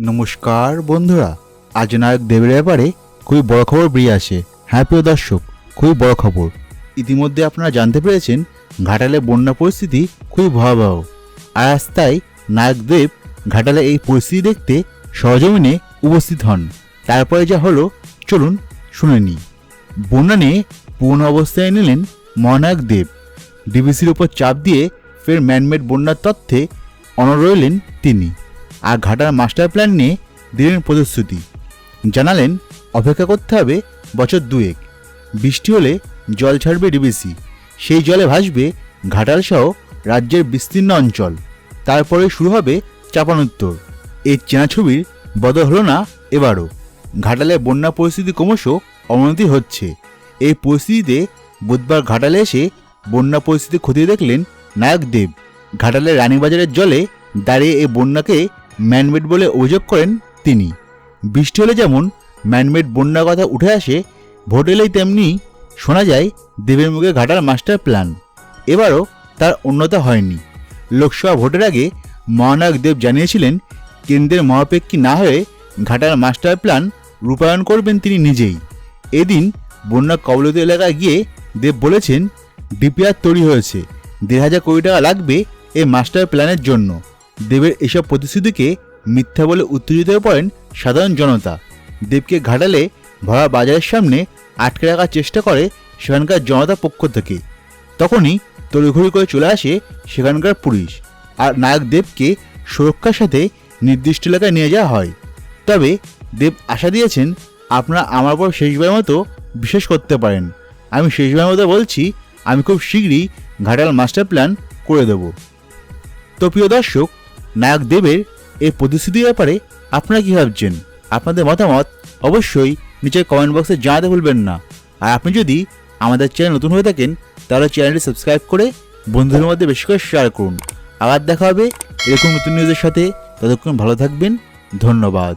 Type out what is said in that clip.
নমস্কার বন্ধুরা, আজ নায়ক দেবের ব্যাপারে খুবই বড় খবর বেরিয়ে আসে। হ্যাঁ প্রিয় দর্শক, খুবই বড় খবর। ইতিমধ্যে আপনারা জানতে পেরেছেন, ঘাটালে বন্যা পরিস্থিতি খুবই ভয়াবহ। আর আজ নায়ক দেব ঘাটালে এই পরিস্থিতি দেখতে সহজমিনে উপস্থিত হন। তারপরে যা হলো, চলুন শুনে নিই। বন্যা নিয়ে পূর্ণ অবস্থায় নিলেন মহানায়ক দেব। ডিবিসির উপর চাপ দিয়ে ফের ম্যানমেড বন্যার তথ্যে অনড় রইলেন তিনি। আর ঘাটার মাস্টার প্ল্যান নিয়ে দিলেন প্রতিশ্রুতি। জানালেন, অপেক্ষা করতে হবে বছর দুয়েক। বৃষ্টি হলে জল ছাড়বে ডিবিসি। সেই জলে ভাসবে ঘাটাল সহ রাজ্যের বিস্তীর্ণ অঞ্চল। তারপরে শুরু হবে চাপানোত্তর এই চেনা ছবির বদল হলো না এবারও। ঘাটালে বন্যা পরিস্থিতি ক্রমশ অবনতি হচ্ছে। এই পরিস্থিতিতে বুধবার ঘাটালে এসে বন্যা পরিস্থিতি খতিয়ে দেখলেন নায়ক দেব। ঘাটালের রানীবাজারের জলে দাঁড়িয়ে এই বন্যাকে ম্যানমেড বলে অভিযোগ করেন তিনি। বৃষ্টি হলে যেমন ম্যানমেড বন্যার কথা উঠে আসে, ভোট এলেই তেমনি শোনা যায় দেবের মুখে ঘাটার মাস্টার প্ল্যান। এবারও তার উন্নতা হয়নি। লোকসভা ভোটের আগে মহানায়ক দেব জানিয়েছিলেন, কেন্দ্রের মহাপেক্ষী না হয়ে ঘাটার মাস্টার প্ল্যান রূপায়ণ করবেন তিনি নিজেই। এদিন বন্যা কবলিত এলাকায় গিয়ে দেব বলেছেন, ডিপিআর তৈরি হয়েছে। দেড় হাজার কোটি টাকা লাগবে এই মাস্টার প্ল্যানের জন্য। দেবের এসব প্রতিশ্রুতিকে মিথ্যা বলে উত্তেজিত হয়ে পড়েন সাধারণ জনতা। দেবকে ঘাটালে ভরা বাজারের সামনে আটকে রাখার চেষ্টা করে সেখানকার জনতা পক্ষ থেকে। তখনই তড়িঘড়ি করে চলে আসে সেখানকার পুলিশ আর নায়ক দেবকে সুরক্ষার সাথে নির্দিষ্ট এলাকায় নিয়ে যাওয়া হয়। তবে দেব আশা দিয়েছেন আপনারা আমার পর শেষবার মতো বিশ্বাস করতে পারেন। আমি শেষবার মতো বলছি, আমি খুব শীঘ্রই ঘাটাল মাস্টার প্ল্যান করে দেব। তো প্রিয় দর্শক নায়ক দেবের এই প্রতিশ্রুতির ব্যাপারে আপনারা কী ভাবছেন? আপনাদের মতামত অবশ্যই নিচের কমেন্ট বক্সে জানাতে ভুলবেন না। আর আপনি যদি আমাদের চ্যানেল নতুন হয়ে থাকেন, তাহলে চ্যানেলটি সাবস্ক্রাইব করে বন্ধুদের মধ্যে বেশি করে শেয়ার করুন। আবার দেখা হবে এরকম নতুন নিউজের সাথে। ততক্ষণ ভালো থাকবেন। ধন্যবাদ।